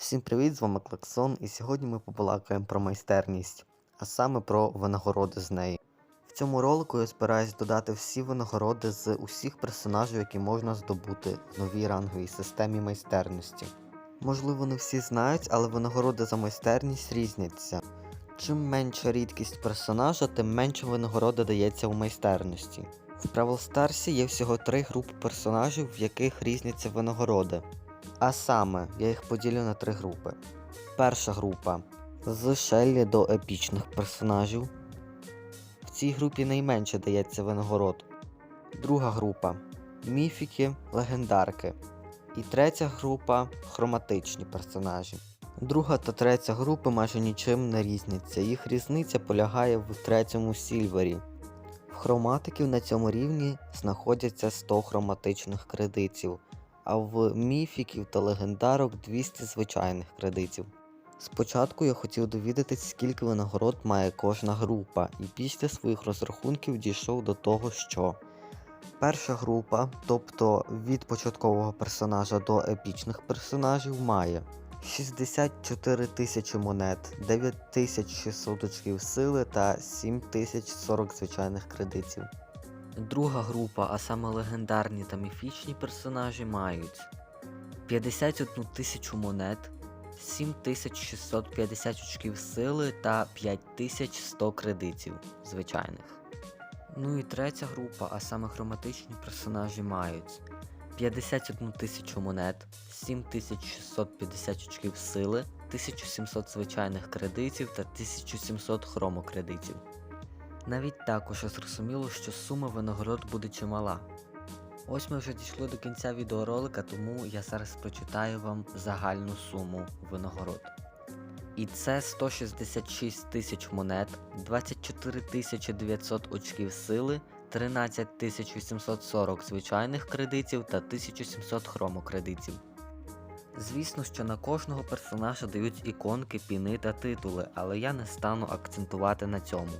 Всім привіт, з вами Клаксон, і сьогодні ми побалакаємо про майстерність, а саме про винагороди з неї. В цьому ролику я збираюсь додати всі винагороди з усіх персонажів, які можна здобути в новій ранговій системі майстерності. Можливо, не всі знають, але винагороди за майстерність різняться. Чим менша рідкість персонажа, тим менше винагороди дається у майстерності. В Бравл Старсі є всього три групи персонажів, в яких різняться винагороди. А саме, я їх поділю на три групи. Перша група з Шеллі до епічних персонажів. В цій групі найменше дається винагород. Друга група міфіки, легендарки. І третя група хроматичні персонажі. Друга та третя групи майже нічим не різняться. Їх різниця полягає в третьому сільвері. В хроматиків на цьому рівні знаходяться 100 хроматичних кредитів а в міфіків та легендарок 200 звичайних кредитів. Спочатку я хотів довідатись, скільки винагород має кожна група, і після своїх розрахунків дійшов до того, що перша група, тобто від початкового персонажа до епічних персонажів, має 64 тисячі монет, 9600 очків сили та 7040 звичайних кредитів. Друга група, а саме легендарні та міфічні персонажі, мають 51 тисячу монет, 7650 очків сили та 5100 кредитів звичайних. Ну і третя група, а саме хроматичні персонажі мають 51 тисячу монет, 7650 очків сили, 1700 звичайних кредитів та 1700 хромокредитів. Навіть так уже зрозуміло, що сума винагород буде чимала. Ось ми вже дійшли до кінця відеоролика, тому я зараз прочитаю вам загальну суму винагород. І це 166 тисяч монет, 24 900 очків сили, 13 840 звичайних кредитів та 1700 хромокредитів. Звісно, що на кожного персонажа дають іконки, піни та титули, але я не стану акцентувати на цьому.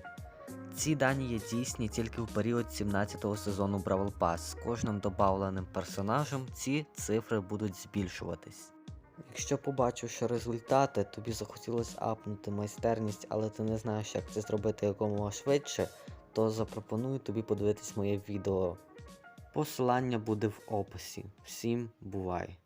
Ці дані є дійсні тільки в період 17-го сезону Бравл Pass. З кожним добавленим персонажем ці цифри будуть збільшуватись. Якщо побачивши результати, тобі захотілося апнути майстерність, але ти не знаєш, як це зробити якомога швидше, то запропоную тобі подивитись моє відео. Посилання буде в описі. Всім бувай!